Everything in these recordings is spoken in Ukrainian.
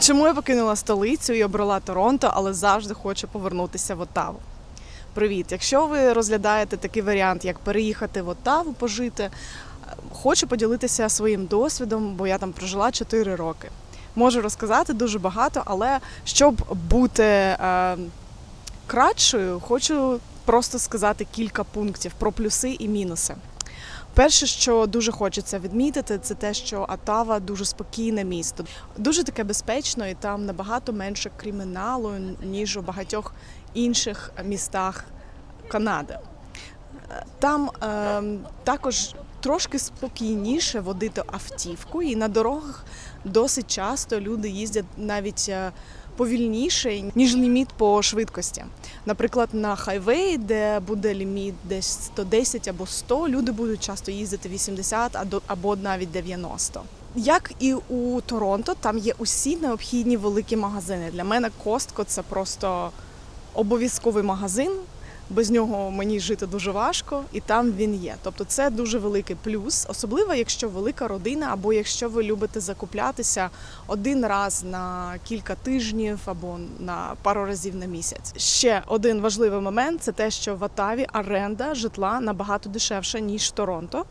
Чому я покинула столицю і обрала Торонто, але завжди хочу повернутися в Оттаву? Привіт! Якщо ви розглядаєте такий варіант, як переїхати в Оттаву, пожити, е, хочу поділитися своїм досвідом, бо я там прожила 4 роки. Можу розказати дуже багато, але щоб бути е, кратшою, хочу просто сказати кілька пунктів про плюси і мінуси. Перше, що дуже хочеться відмітити, це те, що Атава дуже спокійне місто, дуже таке безпечно, і там набагато менше криміналу ніж у багатьох інших містах Канади. Там е, також трошки спокійніше водити автівку, і на дорогах досить часто люди їздять навіть е, повільніше, ніж ліміт по швидкості. Наприклад, на хайвеї, де буде ліміт десь 110 або 100, люди будуть часто їздити 80 або навіть 90. Як і у Торонто, там є усі необхідні великі магазини. Для мене Костко це просто обов'язковий магазин. Без нього мені жити дуже важко, і там він є. Тобто це дуже великий плюс, особливо якщо велика родина, або якщо ви любите закуплятися один раз на кілька тижнів або на пару разів на місяць. Ще один важливий момент це те, що в Атаві оренда житла набагато дешевша ніж в Торонто,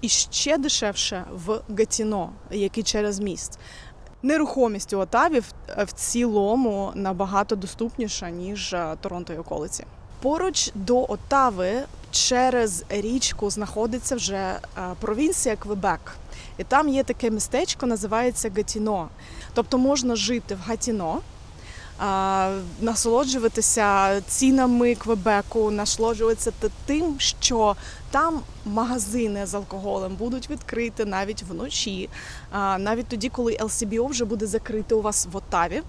і ще дешевше в Гатіно, який через міст. Нерухомість у Отаві в, цілому набагато доступніша ніж е, Торонто і околиці. Поруч до Отави через річку знаходиться вже е, провінція Квебек. І там є таке містечко, називається Гатіно. Тобто можна жити в Гатіно, насолоджуватися цінами Квебеку, насолоджуватися тим, що там магазини з алкоголем будуть відкриті навіть вночі, навіть тоді, коли LCBO вже буде закрите у вас в Оттаві.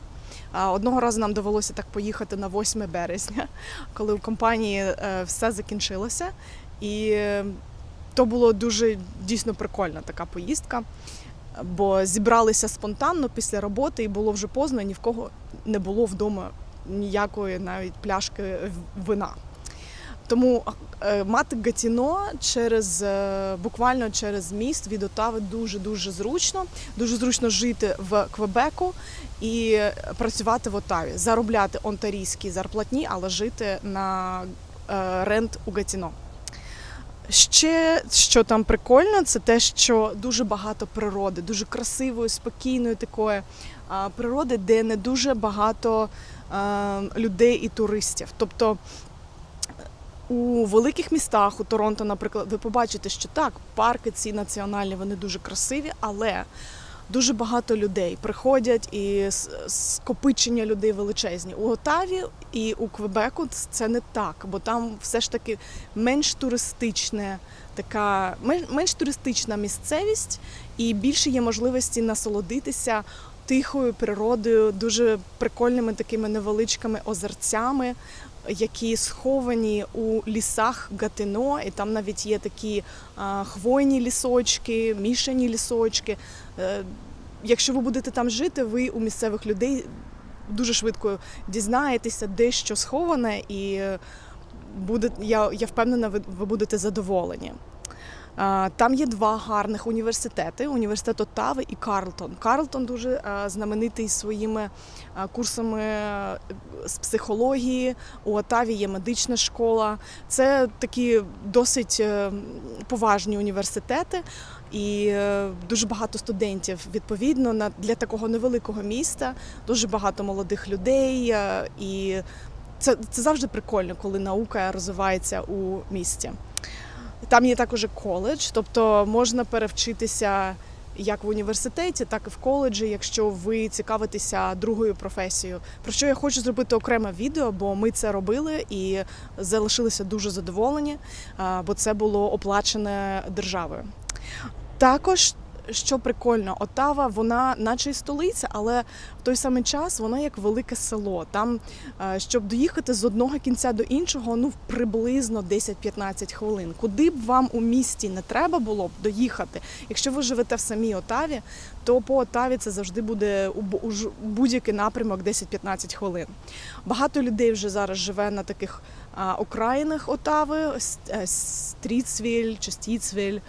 Одного разу нам довелося так поїхати на 8 березня, коли у компанії е, все закінчилося. І то було дуже дійсно прикольна така поїздка, бо зібралися спонтанно після роботи і було вже поздно, ні в кого не було вдома ніякої навіть пляшки вина. Тому е, мати Гатіно через е, буквально через міст від Отави дуже дуже зручно. Дуже зручно жити в Квебеку і працювати в Отаві, заробляти онтарійські зарплатні, але жити на е, рент у Гатіно. Ще що там прикольно, це те, що дуже багато природи, дуже красивої, спокійної такої природи, де не дуже багато людей і туристів. Тобто у великих містах, у Торонто, наприклад, ви побачите, що так, парки ці національні, вони дуже красиві, але дуже багато людей приходять і скопичення людей величезні. У Отаві і у Квебеку це не так, бо там все ж таки менш туристичне, така мен- менш туристична місцевість, і більше є можливості насолодитися тихою природою, дуже прикольними такими невеличкими озерцями, які сховані у лісах Гатино, і там навіть є такі хвойні лісочки, мішані лісочки. Е, Якщо ви будете там жити, ви у місцевих людей дуже швидко дізнаєтеся, де що сховане, і е, буде, я, я впевнена, ви, ви будете задоволені. Там є два гарних університети: університет Оттави і Карлтон. Карлтон дуже е, знаменитий своїми е, курсами е, з психології. У Оттаві є медична школа. Це такі досить поважні університети, і дуже багато студентів. Відповідно, на для такого невеликого міста дуже багато молодих людей. І це, це завжди прикольно, коли наука розвивається у місті. Там є також коледж, тобто можна перевчитися як в університеті, так і в коледжі, якщо ви цікавитеся другою професією. Про що я хочу зробити окреме відео, бо ми це робили і залишилися дуже задоволені, бо це було оплачене державою. Також. Що прикольно, Отава, вона наче й столиця, але в той самий час вона як велике село. Там, е, щоб доїхати з одного кінця до іншого, ну приблизно 10-15 хвилин. Куди б вам у місті не треба було б доїхати, якщо ви живете в самій Отаві, то по Отаві це завжди буде у будь-який напрямок 10-15 хвилин. Багато людей вже зараз живе на таких окраїнах Отави, е, чи Стіцвіль,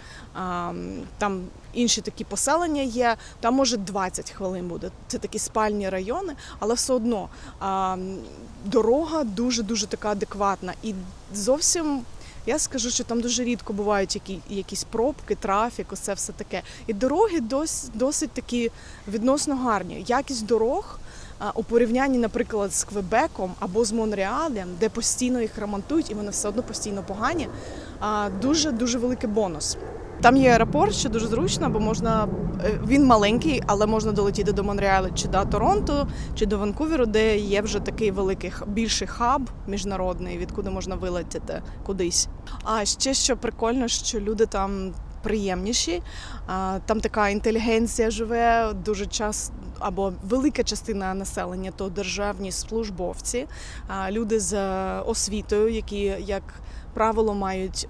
там інші такі поселення є. Там може 20 хвилин буде. Це такі спальні райони, але все одно дорога дуже дуже така адекватна і зовсім. Я скажу, що там дуже рідко бувають які, якісь пробки, трафік, усе все таке. І дороги дос, досить такі відносно гарні. Якість дорог у порівнянні, наприклад, з Квебеком або з Монреалем, де постійно їх ремонтують, і вони все одно постійно погані. Дуже дуже великий бонус. Там є аеропорт, що дуже зручно, бо можна е, він маленький, але можна долетіти до Монреалу чи до Торонто, чи до Ванкуверу, де є вже такий великий більший хаб міжнародний, відкуди можна вилетіти кудись. А ще що прикольно, що люди там приємніші. Там така інтелігенція живе дуже час або велика частина населення то державні службовці, люди з освітою, які як правило мають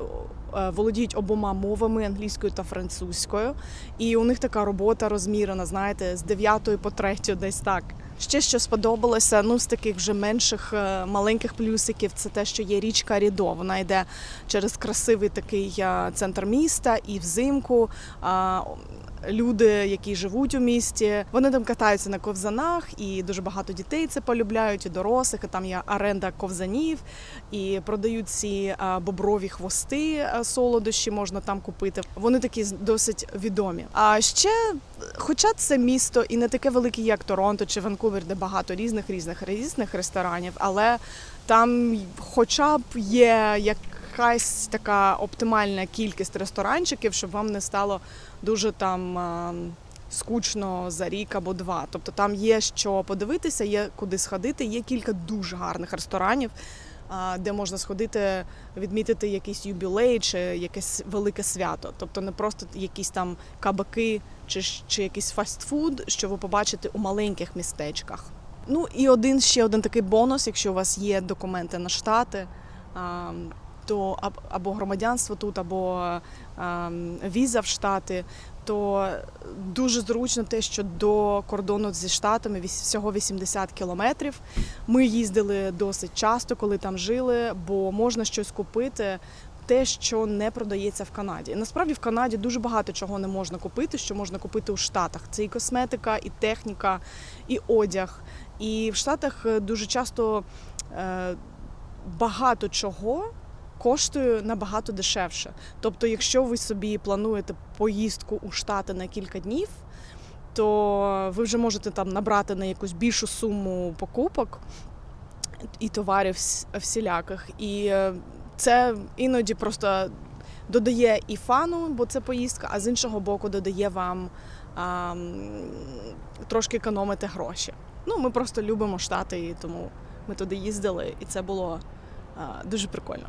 е, володіють обома мовами англійською та французькою. І у них така робота розмірена, знаєте, з 9 по 3 десь так. Ще що сподобалося, ну з таких вже менших е, маленьких плюсиків, це те, що є річка Рідо. Вона йде через красивий такий е, центр міста, і взимку люди, які живуть у місті, вони там катаються на ковзанах, і дуже багато дітей це полюбляють, і дорослих. І там є оренда ковзанів, і продають ці боброві хвости, солодощі можна там купити. Вони такі досить відомі. А ще, хоча це місто і не таке велике, як Торонто чи Ванкувер, де багато різних різних різних ресторанів, але там, хоча б є якась така оптимальна кількість ресторанчиків, щоб вам не стало дуже там. Скучно за рік або два. Тобто там є що подивитися, є куди сходити. Є кілька дуже гарних ресторанів, де можна сходити, відмітити якийсь юбілей чи якесь велике свято. Тобто не просто якісь там кабаки чи, чи якийсь фастфуд, що ви побачите у маленьких містечках. Ну і один ще один такий бонус, якщо у вас є документи на штати, то або громадянство тут, або віза в штати, то дуже зручно те, що до кордону зі штатами всього 80 кілометрів. Ми їздили досить часто, коли там жили, бо можна щось купити. Те, що не продається в Канаді. Насправді в Канаді дуже багато чого не можна купити, що можна купити у Штатах. Це і косметика, і техніка, і одяг. І в Штатах е, дуже часто е, багато чого коштує набагато дешевше. Тобто, якщо ви собі плануєте поїздку у Штати на кілька днів, то ви вже можете там набрати на якусь більшу суму покупок і товарів всіляких. І е, це іноді просто додає і фану, бо це поїздка, а з іншого боку додає вам а, трошки економити гроші. Ну, ми просто любимо штати, і тому ми туди їздили, і це було а, дуже прикольно.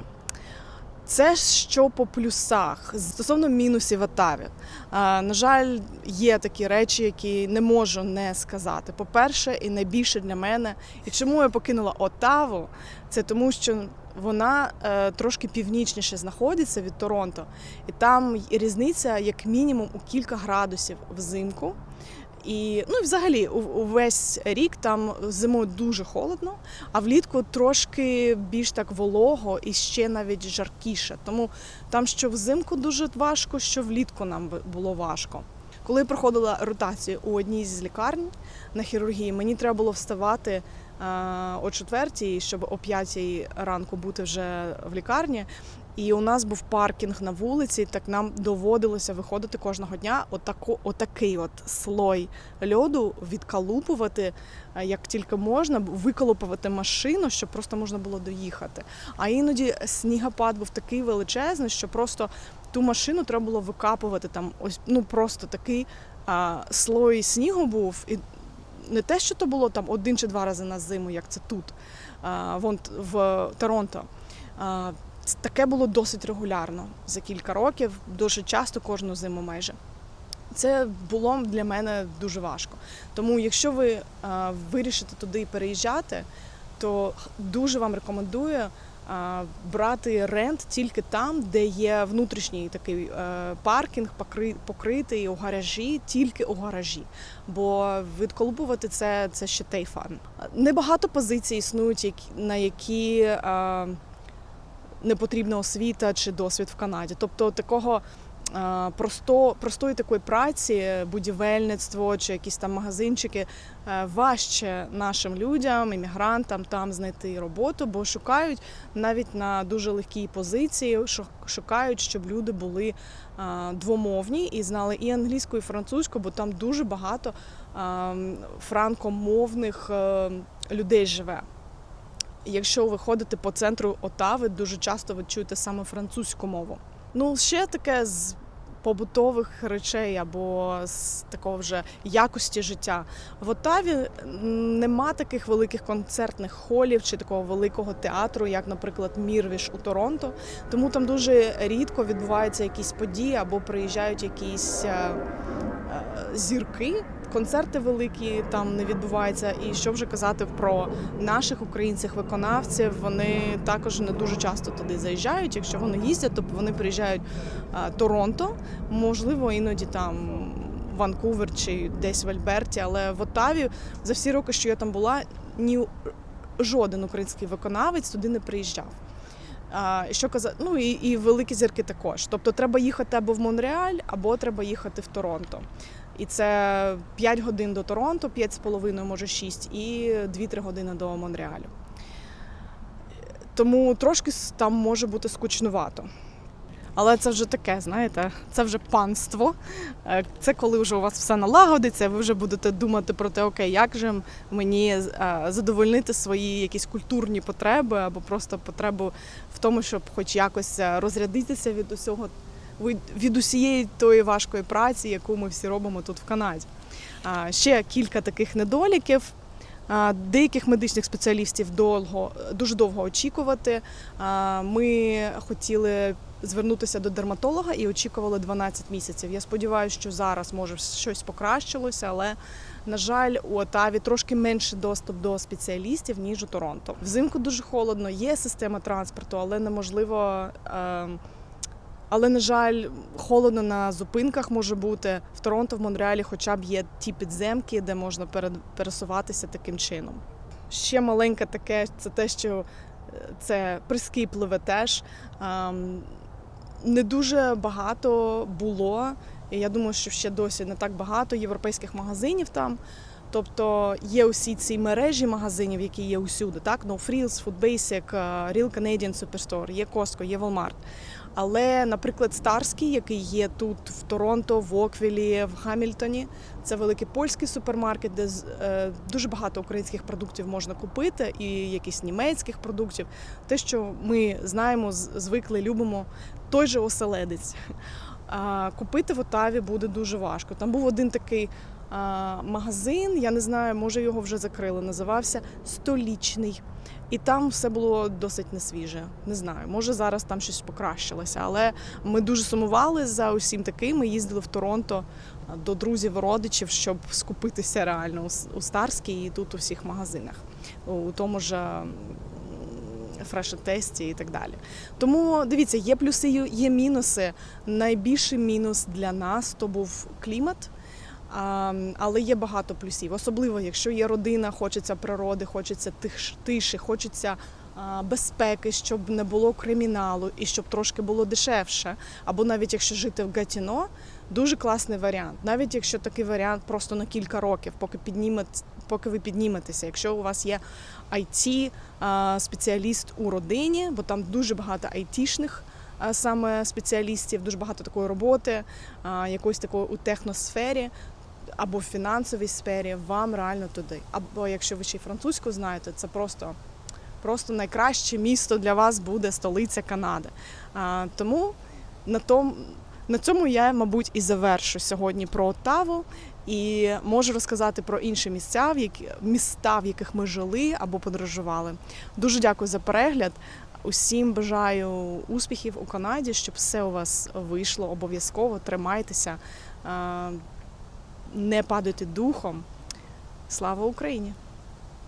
Це що по плюсах стосовно мінусів Отаві. На жаль, є такі речі, які не можу не сказати. По-перше, і найбільше для мене, і чому я покинула Отаву, це тому, що вона е, трошки північніше знаходиться від Торонто, і там різниця як мінімум у кілька градусів взимку. І ну взагалі увесь рік там зимою дуже холодно, а влітку трошки більш так волого і ще навіть жаркіше. Тому там що взимку дуже важко, що влітку нам було важко. Коли проходила ротацію у одній з лікарень на хірургії, мені треба було вставати е, о четвертій, щоб о п'ятій ранку бути вже в лікарні. І у нас був паркінг на вулиці, так нам доводилося виходити кожного дня. Отако, отакий от слой льоду відкалупувати е, як тільки можна, виколупувати машину, щоб просто можна було доїхати. А іноді снігопад був такий величезний, що просто ту машину треба було викапувати там. Ось ну просто такий а, слой снігу був. І не те, що то було там один чи два рази на зиму, як це тут, а, вон в Торонто. А, таке було досить регулярно за кілька років, дуже часто кожну зиму майже. Це було для мене дуже важко. Тому, якщо ви е, вирішите туди переїжджати, то дуже вам рекомендую е, брати рент тільки там, де є внутрішній такий е, паркінг, покри- покритий у гаражі, тільки у гаражі. Бо відколупувати це, це ще той фан. Небагато позицій існують, на які е, не потрібна освіта чи досвід в Канаді. Тобто такого е, просто, простої такої праці, будівельництво чи якісь там магазинчики е, важче нашим людям, іммігрантам там знайти роботу, бо шукають навіть на дуже легкій позиції, шукають, щоб люди були е, двомовні і знали і англійську, і французьку, бо там дуже багато е, франкомовних е, людей живе. Якщо ви ходите по центру Отави, дуже часто ви чуєте саме французьку мову. Ну, ще таке з побутових речей або з такого вже якості життя. В Отаві нема таких великих концертних холів чи такого великого театру, як, наприклад, Мірвіш у Торонто. Тому там дуже рідко відбуваються якісь події або приїжджають якісь е, е, зірки. Концерти великі там не відбуваються. І що вже казати про наших українців виконавців, вони також не дуже часто туди заїжджають. Якщо вони їздять, то вони приїжджають Торонто, можливо, іноді там Ванкувер чи десь в Альберті, але в Оттаві за всі роки, що я там була, ні жоден український виконавець туди не приїжджав. А, що казати, ну і, і великі зірки також. Тобто треба їхати або в Монреаль, або треба їхати в Торонто. І це 5 годин до Торонто, 5,5, може 6, і 2-3 години до Монреалю. Тому трошки там може бути скучнувато. Але це вже таке, знаєте, це вже панство. Е, Це коли вже у вас все налагодиться, ви вже будете думати про те, окей, як же мені е, задовольнити свої якісь культурні потреби або просто потребу в тому, щоб хоч якось е, розрядитися від усього від- усієї тої важкої праці, яку ми всі робимо тут в Канаді. Ще кілька таких недоліків. Деяких медичних спеціалістів довго, дуже довго очікувати. Ми хотіли звернутися до дерматолога і очікували 12 місяців. Я сподіваюся, що зараз може щось покращилося, але на жаль, у Отаві трошки менше доступ до спеціалістів ніж у Торонто. Взимку дуже холодно, є система транспорту, але неможливо. Але, на жаль, холодно на зупинках може бути. В Торонто, в Монреалі хоча б є ті підземки, де можна пересуватися таким чином. Ще маленьке таке, це те, що е, це прискіпливе теж. Не дуже багато було, і я думаю, що ще досі не так багато європейських магазинів там. Тобто є усі ці мережі магазинів, які є усюди, так? No Frills, Food Basic, е, Real Canadian Superstore, є Costco, є Walmart. Але, наприклад, Старський, який є тут в Торонто, в Оквілі, в Гамільтоні, це великий польський супермаркет, де е, дуже багато українських продуктів можна купити, і якісь німецьких продуктів. Те, що ми знаємо, звикли, любимо, той же оселедець. Купити в Отаві буде дуже важко. Там був один такий магазин, я не знаю, може його вже закрили. Називався Столічний. І там все було досить несвіже. Не знаю, може зараз там щось покращилося, але ми дуже сумували за усім таким. Ми їздили в Торонто до друзів, родичів, щоб скупитися реально у Старській і тут у всіх магазинах, у тому ж м, фрешн-тесті і так далі. Тому дивіться, є плюси, є мінуси. Найбільший мінус для нас то був клімат. Але є багато плюсів, особливо якщо є родина, хочеться природи, хочеться тиш, тиші, хочеться безпеки, щоб не було криміналу і щоб трошки було дешевше. Або навіть якщо жити в Гатіно, дуже класний варіант. Навіть якщо такий варіант просто на кілька років, поки піднімет, поки ви підніметеся. Якщо у вас є IT спеціаліст у родині, бо там дуже багато айтішних саме спеціалістів, дуже багато такої роботи, якоїсь такої у техносфері або в фінансовій сфері, вам реально туди. Або якщо ви ще й французьку знаєте, це просто, просто найкраще місто для вас буде столиця Канади. А, тому на, том, на цьому я, мабуть, і завершу сьогодні про Оттаву. І можу розказати про інші місця, в які міста, в яких ми жили або подорожували. Дуже дякую за перегляд. Усім бажаю успіхів у Канаді, щоб все у вас вийшло обов'язково. Тримайтеся, не падати духом. Слава Україні!